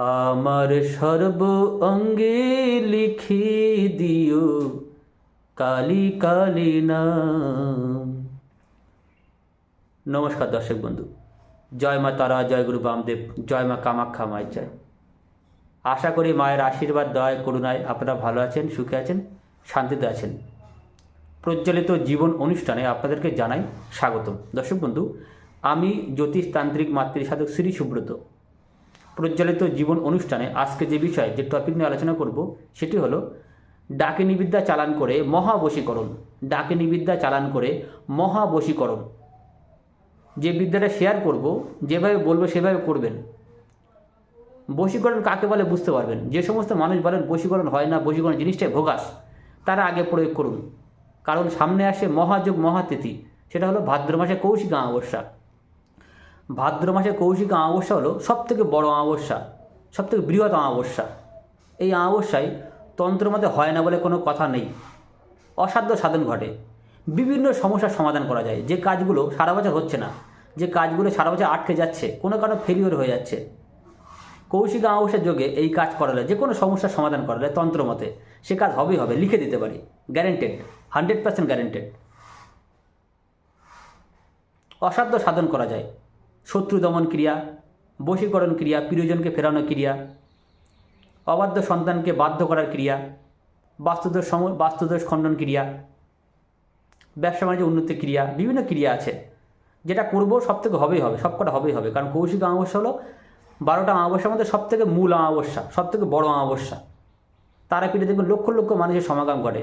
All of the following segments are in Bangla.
আমার সর্ব অঙ্গে লিখি দিও কালি কালি নাম। নমস্কার দর্শক বন্ধু, জয় মা তারা, জয় গুরু বামদেব, জয় মা কামাখ্যা মায়ের জয়। আশা করি মায়ের আশীর্বাদ, দয়, করুণায় আপনারা ভালো আছেন, সুখে আছেন, শান্তিতে আছেন। প্রজ্বলিত জীবন অনুষ্ঠানে আপনাদেরকে জানাই স্বাগতম। দর্শক বন্ধু, আমি জ্যোতিষতান্ত্রিক মাতৃ সাধক শ্রী সুব্রত। প্রজ্বলিত জীবন অনুষ্ঠানে আজকে যে বিষয়, যে টপিক নিয়ে আলোচনা করব, সেটি হলো ডাকিনী বিদ্যা চালান করে মহাবশীকরণ। ডাকিনী বিদ্যা চালান করে মহাবশীকরণ। যে বিদ্যাটা শেয়ার করব, যেভাবে বলব সেভাবে করবেন। বশীকরণ কাকে বলে বুঝতে পারবেন। যে সমস্ত মানুষ বলেন বশীকরণ হয় না, বশীকরণ জিনিসটাই ভোগাস, তারা আগে প্রয়োগ করুন। কারণ সামনে আসে মহাযোগ, মহাতিথি। সেটা হলো ভাদ্র মাসে কৌশিক অমাবস্যা। ভাদ্র মাসে কৌশিক অমাবস্যা হলো সবথেকে বড় অমাবস্যা, সবথেকে বৃহৎ অমাবস্যা। এই অমাবস্যায় তন্ত্র মতে হয় না বলে কোনো কথা নেই। অসাধ্য সাধন ঘটে। বিভিন্ন সমস্যার সমাধান করা যায়। যে কাজগুলো সারা বছর হচ্ছে না, যে কাজগুলো সারা বছর আটকে যাচ্ছে, কোনো কারণে ফেলিওর হয়ে যাচ্ছে। কৌশিক অমাবস্যার যোগে এই কাজ করালে, যে কোনো সমস্যার সমাধান করালে তন্ত্র মতে সে কাজ হবেই হবে, লিখে দিতে পারি। গ্যারেন্টেড হান্ড্রেড পার্সেন্ট গ্যারেন্টেড অসাধ্য সাধন করা যায়। শত্রু দমন ক্রিয়া, বশীকরণ ক্রিয়া, প্রিয়জনকে ফেরানো ক্রিয়া, অবাধ্য সন্তানকে বাধ্য করার ক্রিয়া, বাস্তুদোষ সম, বাস্তুদোষ খণ্ডন ক্রিয়া, ব্যবসা বাণিজ্য উন্নতি ক্রিয়া, বিভিন্ন ক্রিয়া আছে। যেটা করব সব থেকে হবেই হবে সব কটা হবেই হবে। কারণ কৌশিক অমাবস্যা হলো বারোটা অমাবস্যার মধ্যে সব থেকে মূল অমাবস্যা সব থেকে বড় অমাবস্যা। তারা পিঠে দেখবেন লক্ষ লক্ষ মানুষের সমাগম ঘটে।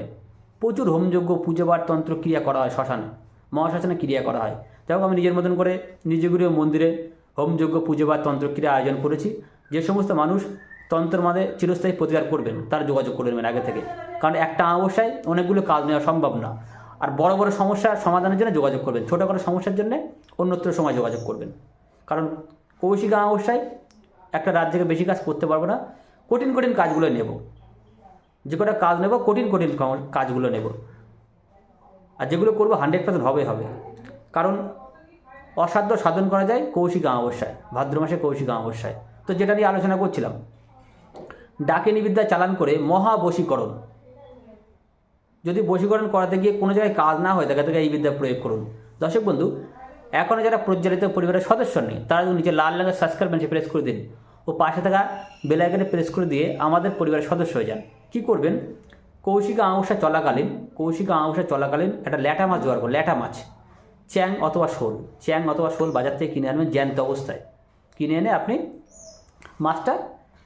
প্রচুর হোমযজ্ঞ পূজাবার তন্ত্র ক্রিয়া করা হয় শ্মশানে। মহাশ্মশানে ক্রিয়া করা হয়। যাই হোক আমি নিজের মতন করে নিজগুড়িও মন্দিরে হোমযজ্ঞ বা তন্ত্রক্রিয়া আয়োজন করেছি। যে সমস্ত মানুষ তন্ত্র মাঝে চিরস্থায়ী প্রতিকার করবেন, তারা যোগাযোগ করে নেবেন আগে থেকে। কারণ একটা অমাবস্যায় অনেকগুলো কাজ নেওয়া সম্ভব না। আর বড় বড় সমস্যার সমাধানের জন্য যোগাযোগ করবেন। ছোটো কোনো সমস্যার জন্য অন্যত্র সময় যোগাযোগ করবেন। কারণ কৌশিক অমাবস্যায় একটা রাত থেকে বেশি কাজ করতে পারব না। কঠিন কঠিন কাজগুলো নেব। যে কটা কাজ নেব, কঠিন কঠিন কাজগুলো নেব। আর যেগুলো করব হান্ড্রেড পার্সেন্ট হবে হবে। কারণ অসাধ্য সাধন করা যায় কৌশিক অমাবস্যায়, ভাদ্র মাসে কৌশিক অমাবস্যায়। তো যেটা নিয়ে আলোচনা করছিলাম ডাকিনী বিদ্যা চালান করে মহাবশীকরণ যদি বশীকরণ করাতে গিয়ে কোনো জায়গায় কাজ না হয়, তাকে থেকে এই বিদ্যা প্রয়োগ করুন। দর্শক বন্ধু এখনও যারা প্রজ্বলিত পরিবারের সদস্য নেই, তারা যদি নিচে লাল রঙের সাবস্ক্রাইব বেঞ্চে প্রেস করে দিন ও পাশে থাকা বেলাইকানে প্রেস করে দিয়ে আমাদের পরিবারের সদস্য হয়ে যান। কী করবেন? কৌশিকা অমাবস্যা চলাকালীন, কৌশিকা অমাবস্যা চলাকালীন একটা ল্যাটা মাছ জোগাড় করুন, ল্যাটা মাছ। চ্যাং অথবা শোল। চ্যাং অথবা শোল বাজার থেকে কিনে আনবেন জ্যান্ত অবস্থায়। কিনে এনে আপনি মাছটা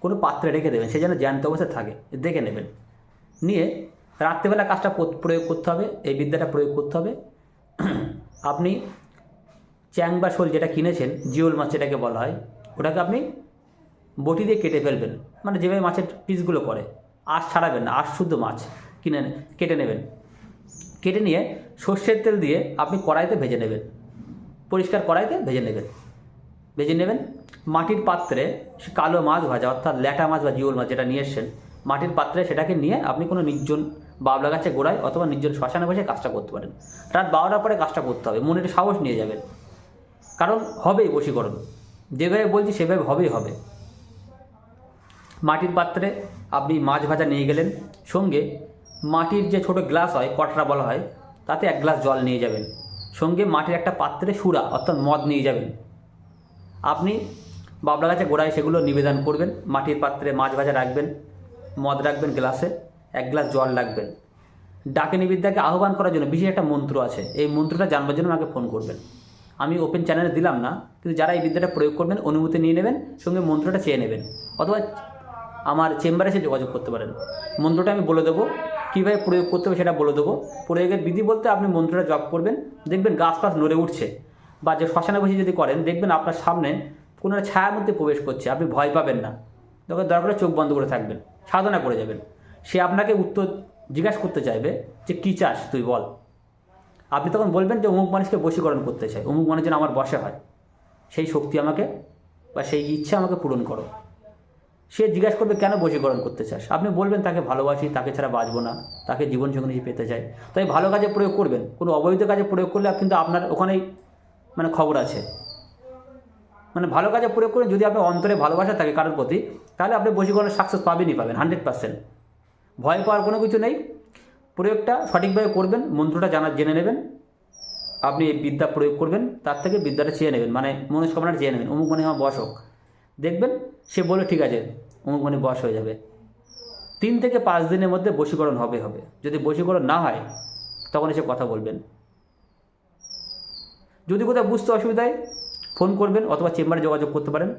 কোনো পাত্রে রেখে দেবেন, সে যেন জ্যান্ত অবস্থায় থাকে। দেখে নেবেন। নিয়ে রাত্রেবেলা কাজটা প্রয়োগ করতে হবে, এই বিদ্যাটা প্রয়োগ করতে হবে। আপনি চ্যাং বা শোল যেটা কিনেছেন, জিওল মাছ যেটাকে বলা হয়, ওটাকে আপনি বটি দিয়ে কেটে ফেলবেন। মানে যেভাবে মাছের পিসগুলো করে। আঁশ ছাড়াবেন না, আঁশ শুদ্ধ মাছ কিনে কেটে নেবেন। কেটে নিয়ে সর্ষের তেল দিয়ে আপনি কড়াইতে ভেজে নেবেন। পরিষ্কার কড়াইতে ভেজে নেবেন। ভেজে নেবেন। মাটির পাত্রে কালো মাছ ভাজা, অর্থাৎ ল্যাটা মাছ বা জিওল মাছ যেটা নিয়ে এসছেন, মাটির পাত্রে সেটাকে নিয়ে আপনি কোনো নির্জন বাবলা গাছে গোড়ায় অথবা নির্জন শ্মশানে বসে কাজটা করতে পারেন। রাত বারোটার পরে কাজটা করতে হবে। মনে সাহস নিয়ে যাবেন। কারণ হবেই বশীকরণ। যেভাবে বলছি সেভাবে হবেই হবে। মাটির পাত্রে আপনি মাছ ভাজা নিয়ে গেলেন। সঙ্গে মাটির যে ছোট গ্লাস হয়, কটরা বলা হয় তাতে এক গ্লাস জল নিয়ে যাবেন। সঙ্গে মাটির একটা পাত্রে সুরা, অর্থাৎ মদ নিয়ে যাবেন। আপনি বাবলা গাছে গোড়ায় সেগুলো নিবেদন করবেন, মাটির পাত্রে মাছ ভাজা রাখবেন, মদ রাখবেন গ্লাসে, এক গ্লাস জল রাখবেন। ডাকিনী বিদ্যাকে আহ্বান করার জন্য বিশেষ একটা মন্ত্র আছে। এই মন্ত্রটা জানবার জন্য আমাকে ফোন করবেন। আমি ওপেন চ্যানেলে দিলাম না, কিন্তু যারা এই বিদ্যাটা প্রয়োগ করবেন, অনুমতি নিয়ে নেবেন, সঙ্গে মন্ত্রটা চেয়ে নেবেন। অথবা আমার চেম্বারে এসে যোগাযোগ করতে পারেন। মন্ত্রটা আমি বলে দেবো। কীভাবে প্রয়োগ করতে হবে সেটা বলে দেবো। প্রয়োগের বিধি বলতে আপনি মন্ত্রটা জপ করবেন, দেখবেন গাছ ফাছ নড়ে উঠছে বা যে শ্মশানে বসে যদি করেন, দেখবেন আপনার সামনে কোনো ছায়ার মধ্যে প্রবেশ করছে, আপনি ভয় পাবেন না। তখন দরকার চোখ বন্ধ করে থাকবেন, সাধনা করে যাবেন। সে আপনাকে উত্তর জিজ্ঞাসা করতে চাইবে যে, কী চাস তুই বল? আপনি তখন বলবেন যে, অমুক মানুষকে বশীকরণ করতে চাই, অমুক মানুষ যেন আমার বসে হয়। সেই শক্তি আমাকে বা সেই ইচ্ছা আমাকে পূরণ করো। সে জিজ্ঞাসা করবে, কেন বশীকরণ করতে চাস? আপনি বলবেন, তাকে ভালোবাসি, তাকে ছাড়া বাঁচবো না, তাকে জীবনসঙ্গী পেতে চাই। তাই ভালো কাজে প্রয়োগ করবেন। কোনো অবৈধ কাজে প্রয়োগ করলে কিন্তু আপনার ওখানেই মানে খবর আছে। মানে ভালো কাজে প্রয়োগ করুন যদি আপনার অন্তরে ভালোবাসা থাকে কারোর প্রতি, তাহলে আপনি বশীকরণের সাকসেস পাবেনই পাবেন হান্ড্রেড পার্সেন্ট ভয় পাওয়ার কোনো কিছু নেই। প্রয়োগটা সঠিকভাবে করবেন, মন্ত্রটা জানা, জেনে নেবেন। আপনি এই বিদ্যা প্রয়োগ করবেন, তার থেকে বিদ্যাটা চেয়ে নেবেন মানে মনস্কামনা চেয়ে নেবেন। অমুক মনে আমার বস হোক। দেখবেন, সে বলে ঠিক আছে অমুক মানে বস হয়ে যাবে। তিন থেকে পাঁচ দিনের মধ্যে বশীকরণ হবে হবে। যদি বশীকরণ না হয়, তখন এসে কথা বলবেন। যদি কোথাও বুঝতে অসুবিধায় ফোন করবেন অথবা চেম্বারে যোগাযোগ করতে পারেন।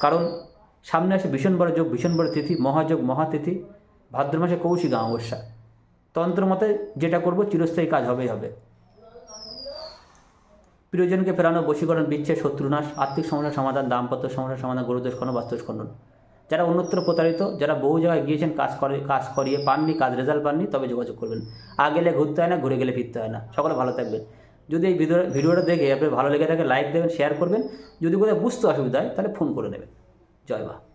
কারণ সামনে আসে ভীষণ বড় যোগ, ভীষণ বড় তিথি, মহাযোগ, মহাতিথি, ভাদ্র মাসে কৌশিক অমাবস্যা। তন্ত্র মতে যেটা করব চিরস্থায়ী কাজ হবেই হবে। প্রিয়জনকে ফেরানো, বশীকরণ, বিচ্ছেদ, শত্রুনাশ, আর্থিক সমস্যার সমাধান, দাম্পত্য সমস্যার সমাধান, গরুদোষ খনন বাস্তুষ যারা অন্যত্র প্রতারিত, যারা বহু জায়গায় গিয়েছেন, কাজ করে, কাজ করিয়ে পাননি, কাজ রেজাল্ট পাননি, তবে যোগাযোগ করবেন। আগে গেলে ঘুরতে হয় না, ঘুরে গেলে ফিরতে হয় না। সকলে ভালো থাকবেন। যদি এই ভিডিও, ভিডিওটা দেখে আপনি ভালো লেগে থাকে লাইক দেবেন শেয়ার করবেন। যদি কোথায় বুঝতে অসুবিধা হয়, তাহলে ফোন করে নেবেন। জয় মা।